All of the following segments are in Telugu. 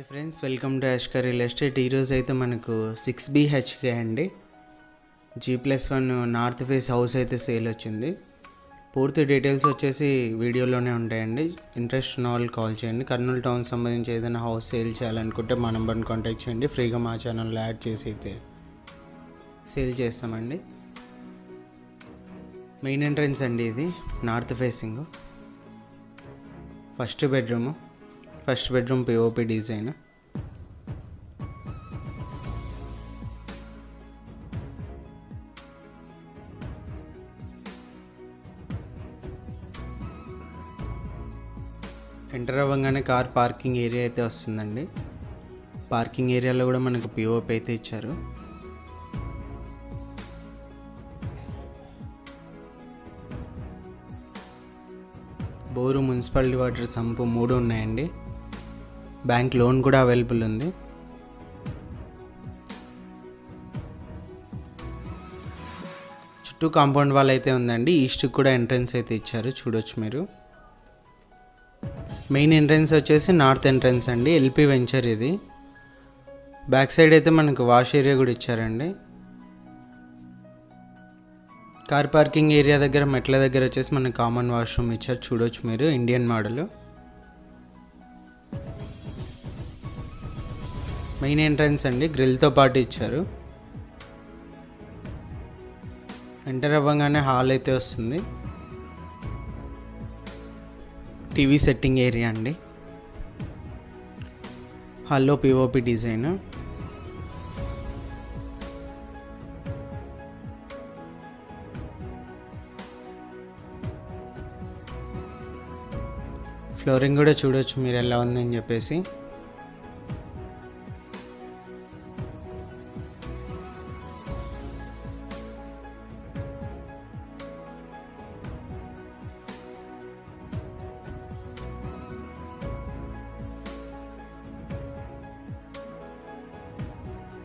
Hi friends welcome to Ashkar real estate. ఈరోజు అయితే మనకు సిక్స్ బిహెచ్కే అండి. G plus one north face house అయితే సేల్ వచ్చింది. పూర్తి డీటెయిల్స్ వచ్చేసి వీడియోలోనే ఉంటాయండి. ఇంట్రెస్ట్ ఉన్న వాళ్ళు కాల్ చేయండి. కర్నూలు టౌన్ సంబంధించి ఏదైనా హౌస్ సేల్ చేయాలనుకుంటే మా నెంబర్ని కాంటాక్ట్ చేయండి. ఫ్రీగా మా ఛానల్లో యాడ్ చేసి అయితే సేల్ చేస్తామండి. మెయిన్ ఎంట్రన్స్ అండి ఇది north facing. First bedroom. First bedroom POP design. Enter అవ్వగానే కార్ పార్కింగ్ ఏరియా అయితే వస్తుందండి. పార్కింగ్ ఏరియాలో కూడా మనకు పిఓపి అయితే ఇచ్చారు. బోరు మున్సిపాలిటీ వాటర్ సంపు మూడు ఉన్నాయండి. బ్యాంక్ లోన్ కూడా అవైలబుల్ ఉంది. చుట్టూ కాంపౌండ్ వాల్ అయితే ఉందండి. ఈస్ట్కి కూడా ఎంట్రన్స్ అయితే ఇచ్చారు. చూడొచ్చు మీరు. మెయిన్ ఎంట్రన్స్ వచ్చేసి నార్త్ ఎంట్రన్స్ అండి. ఎల్పి వెంచర్ ఇది. బ్యాక్ సైడ్ అయితే మనకు వాష్ ఏరియా కూడా ఇచ్చారండి. కార్ పార్కింగ్ ఏరియా దగ్గర మెట్ల దగ్గర వచ్చేసి మనకు కామన్ వాష్రూమ్ ఇచ్చారు. చూడొచ్చు మీరు. Indian model. మెయిన్ ఎంట్రన్స్ అండి గ్రిల్తో పాటు ఇచ్చారు. ఎంటర్ అవ్వగానే హాల్ అయితే వస్తుంది. టీవీ సెట్టింగ్ ఏరియా అండి. హాల్లో పిఓపి డిజైన్. ఫ్లోరింగ్ కూడా చూడొచ్చు మీరు ఎలా ఉందని చెప్పేసి.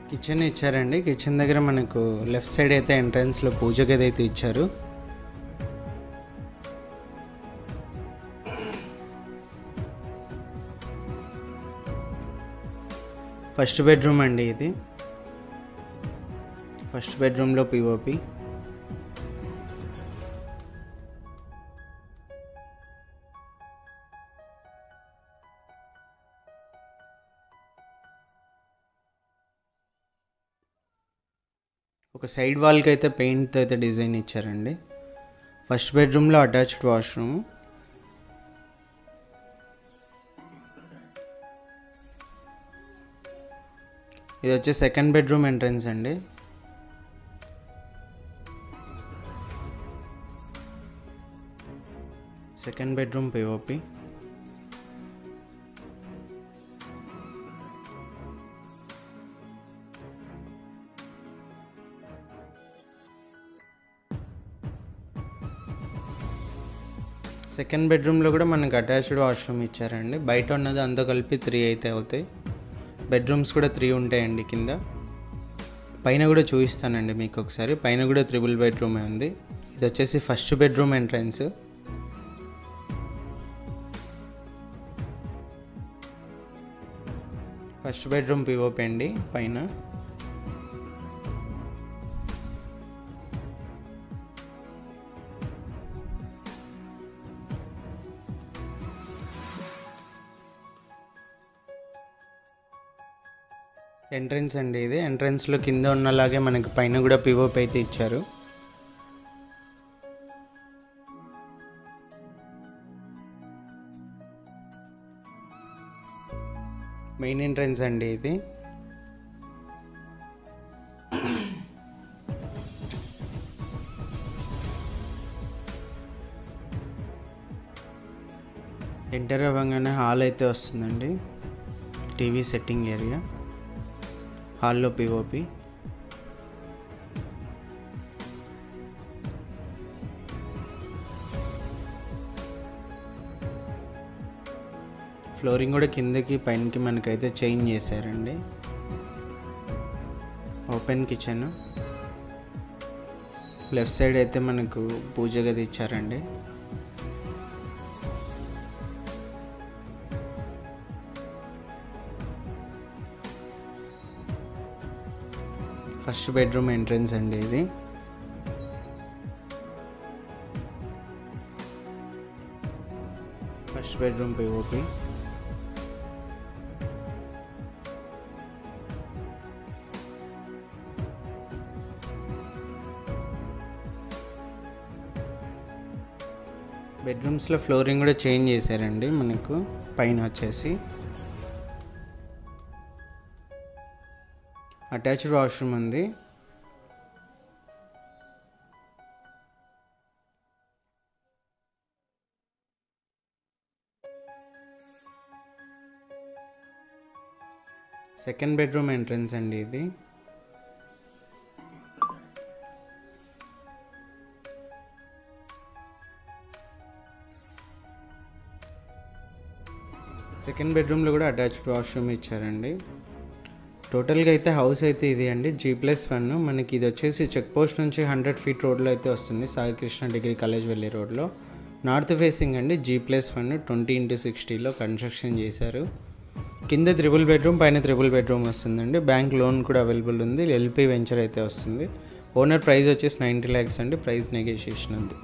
కిచెన్ ఇచ్చారండి. కిచెన్ దగ్గర మనకు లెఫ్ట్ సైడ్ అయితే ఎంట్రన్స్లో పూజ గది అయితే ఇచ్చారు. ఫస్ట్ బెడ్రూమ్ అండి ఇది. ఫస్ట్ బెడ్రూమ్లో పిఓపి ఒక సైడ్ వాల్కి అయితే పెయింట్ అయితే డిజైన్ ఇచ్చారండి. ఫస్ట్ బెడ్రూమ్లో అటాచ్డ్ వాష్రూమ్. ఇది వచ్చి సెకండ్ బెడ్రూమ్ ఎంట్రన్స్ అండి. సెకండ్ బెడ్రూమ్ పిఓపి సెకండ్ బెడ్రూమ్లో కూడా మనకు అటాచ్డ్ వాష్రూమ్ ఇచ్చారండి. బయట ఉన్నది అంతా కలిపి త్రీ అయితే అవుతాయి. బెడ్రూమ్స్ కూడా త్రీ ఉంటాయండి కింద. పైన కూడా చూపిస్తానండి మీకు ఒకసారి. పైన కూడా త్రిబుల్ బెడ్రూమే ఉంది. ఇది వచ్చేసి first bedroom entrance. First bedroom POP అండి పైన. ఎంట్రన్స్ అండి ఇది. ఎంట్రన్స్లో కింద ఉన్నలాగే మనకి పైన కూడా పివోప్ అయితే ఇచ్చారు. మెయిన్ ఎంట్రన్స్ అండి ఇది. ఎంటర్ అవ్వగానే హాల్ అయితే వస్తుందండి. TV setting area. హాల్లో పిఓపి ఫ్లోరింగ్ కూడా కిందకి పైనకి మనకైతే చేంజ్ చేశారండి. ఓపెన్ కిచెన్ లెఫ్ట్ సైడ్ అయితే మనకు పూజ గది ఇచ్చారండి. ఫస్ట్ బెడ్రూమ్ ఎంట్రన్స్ అండి ఇది. ఫస్ట్ బెడ్రూమ్ పిఓపి బెడ్రూమ్స్లో ఫ్లోరింగ్ కూడా చేంజ్ చేశారండి మనకు పైన వచ్చేసి. అటాచ్డ్ వాష్రూమ్ ఉంది. సెకండ్ బెడ్రూమ్ ఎంట్రన్స్ అండి ఇది. సెకండ్ బెడ్రూమ్లో కూడా అటాచ్డ్ వాష్రూమ్ ఇచ్చారండి. టోటల్గా అయితే హౌస్ అయితే ఇది అండి. జీ ప్లస్ వన్ మనకి ఇది వచ్చేసి చెక్ పోస్ట్ నుంచి హండ్రెడ్ ఫీట్ రోడ్లో అయితే వస్తుంది. సాయికృష్ణ డిగ్రీ కాలేజ్ వెళ్ళే రోడ్లో నార్త్ ఫేసింగ్ అండి. G plus one twenty into సిక్స్టీలో construction చేశారు. కింద త్రిబుల్ బెడ్రూమ్ పైన త్రిబుల్ బెడ్రూమ్ వస్తుందండి. బ్యాంక్ లోన్ కూడా అవైలబుల్ ఉంది. ఎల్పీ వెంచర్ అయితే వస్తుంది. ఓనర్ ప్రైస్ వచ్చేసి నైంటీ ల్యాక్స్ అండి. ప్రైస్ నెగోషియేషన్ ఉంది.